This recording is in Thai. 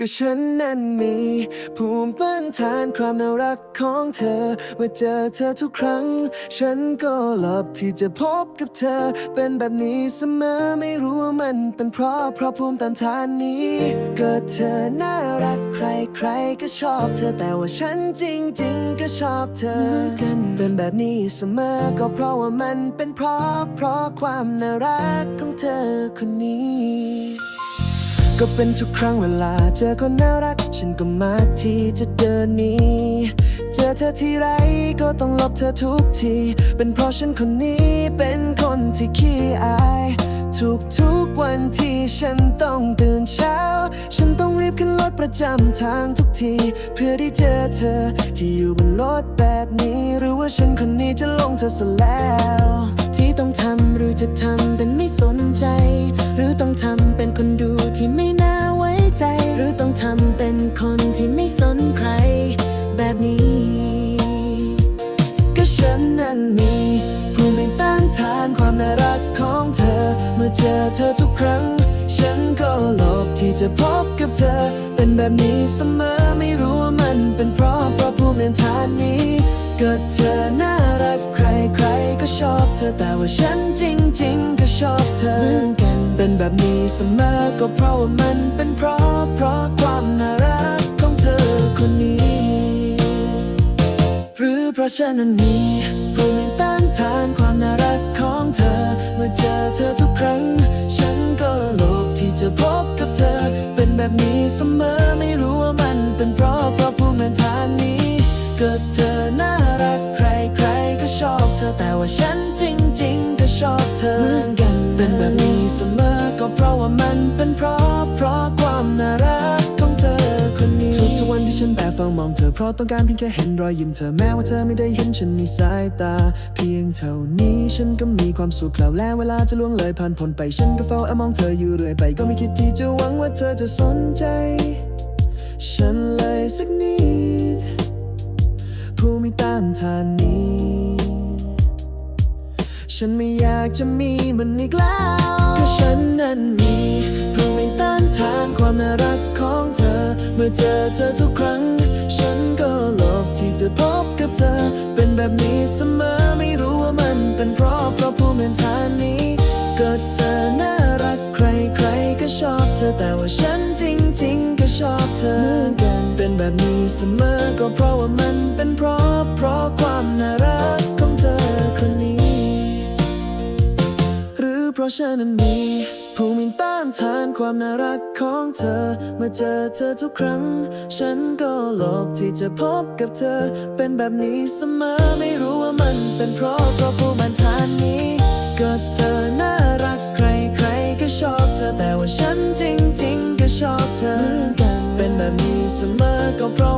ก็ฉันนั้นมีภูมิต้านทานความน่ารักของเธอ เมื่อเจอเธอทุกครั้ง ฉันก็หลบที่จะพบกับเธอ เป็นแบบนี้เสมอไม่รู้ว่ามันเป็นเพราะเพราะภูมิต้านทานนี้ก็เธอน่ารักใครใครก็ชอบเธอแต่ว่าฉันจริง ๆ ก็ชอบเธอกันเป็นแบบนี้เสมอก็เพราะว่ามันเป็นเพราะเพราะความน่ารักของเธอคนนี้ ก็เป็นทุกครั้งเวลาเจอคนน่ารัก ฉันก็มาที่จะเดินหนี้ เจอเธอที่ไรก็ต้องลบเธอทุกที เป็นเพราะฉันคนนี้เป็นคนที่ขี้อายทุกทุกวันที่ฉันต้องตื่นเช้า ฉันต้องรีบขึ้นรถประจำทางทุกที เพื่อได้เจอเธอที่อยู่บนรถแบบนี้ หรือว่าฉันคนนี้จะลงเธอซะแล้ว ที่ต้องทำหรือจะทำเป็น คนที่ไม่สนใคร แบบนี้ ก็ฉันนั้นมีภูมิต้านทานความน่ารักของเธอ เมื่อเจอเธอทุกครั้ง ฉันก็หลบที่จะพบกับเธอ เป็นแบบนี้เสมอไม่รู้ว่ามันเป็นเพราะเพราะภูมิต้านนี้ก็เธอน่ารักใครใครก็ชอบเธอแต่ว่าฉันจริง ๆ ก็ชอบเธอเหมือนกันเป็นแบบนี้เสมอก็เพราะว่ามันเป็นเพราะ รือเพราะฉันนั้นมีภูมิต้านทานความน่ารักของเธอ เมื่อเจอเธอทุกครั้ง ฉันก็หลบที่จะพบกับเธอ เป็นแบบนี้เสมอไม่รู้ว่ามันเป็นเพราะเพราะภูมิต้านนี้ เก็เธอน่ารักใครใครก็ชอบเธอแต่ว่าฉันจริง ๆ ก็ชอบเธอเหมือนกัน เป็นแบบนี้เสมอก็เพราะว่ามันเป็นเพราะเพราะความน่ารัก ฉันแอบเฝ้ามองเธอเพราะต้องการเพียงแค่เห็นรอยยิ้มเธอแม้ว่าเธอไม่ได้เห็นฉันในสายตา เพียงเท่านี้ฉันก็มีความสุขแล้วและเวลาจะล่วงเลยผ่านพ้นไปฉันก็เฝ้าแอบมองเธออยู่เรื่อยไป ก็ไม่คิดที่จะหวังว่าเธอจะสนใจ ฉันเลยสักนิดผู้มีต้านทานนี้ ฉันไม่อยากจะมีมันอีกแล้วก็ฉันนั้นมีภูมิต้านทานความน่ารัก มื่อเจอเธอทุกครั้ง ฉันก็หลบที่จะพบกับเธอ เป็นแบบนี้เสมอไม่รู้ว่ามันเป็นเพราะเพราะภูมิต้านนี้ก็เธอน่ารักใครใครก็ชอบเธอแต่ว่าฉันจริง ๆ ก็ชอบเธอเหมือนกันเป็นแบบนี้เสมอก็เพราะว่ามันเป็นเพราะเพราะความน่ารักของเธอคนนี้ หรือเพราะฉันนั้นมีภูมิต้าน ทานความน่ารักของเธอ เมื่อเจอเธอทุกครั้ง ฉันก็หลบที่จะพบกับเธอ เป็นแบบนี้เสมอไม่รู้ว่ามันเป็นเพราะเพราะภูมิต้านนี้ก็เธอน่ารักใครใครก็ชอบเธอแต่ว่าฉันจริง ๆ ก็ชอบเธอเหมือนกันเป็นแบบนี้เสมอก็เพราะ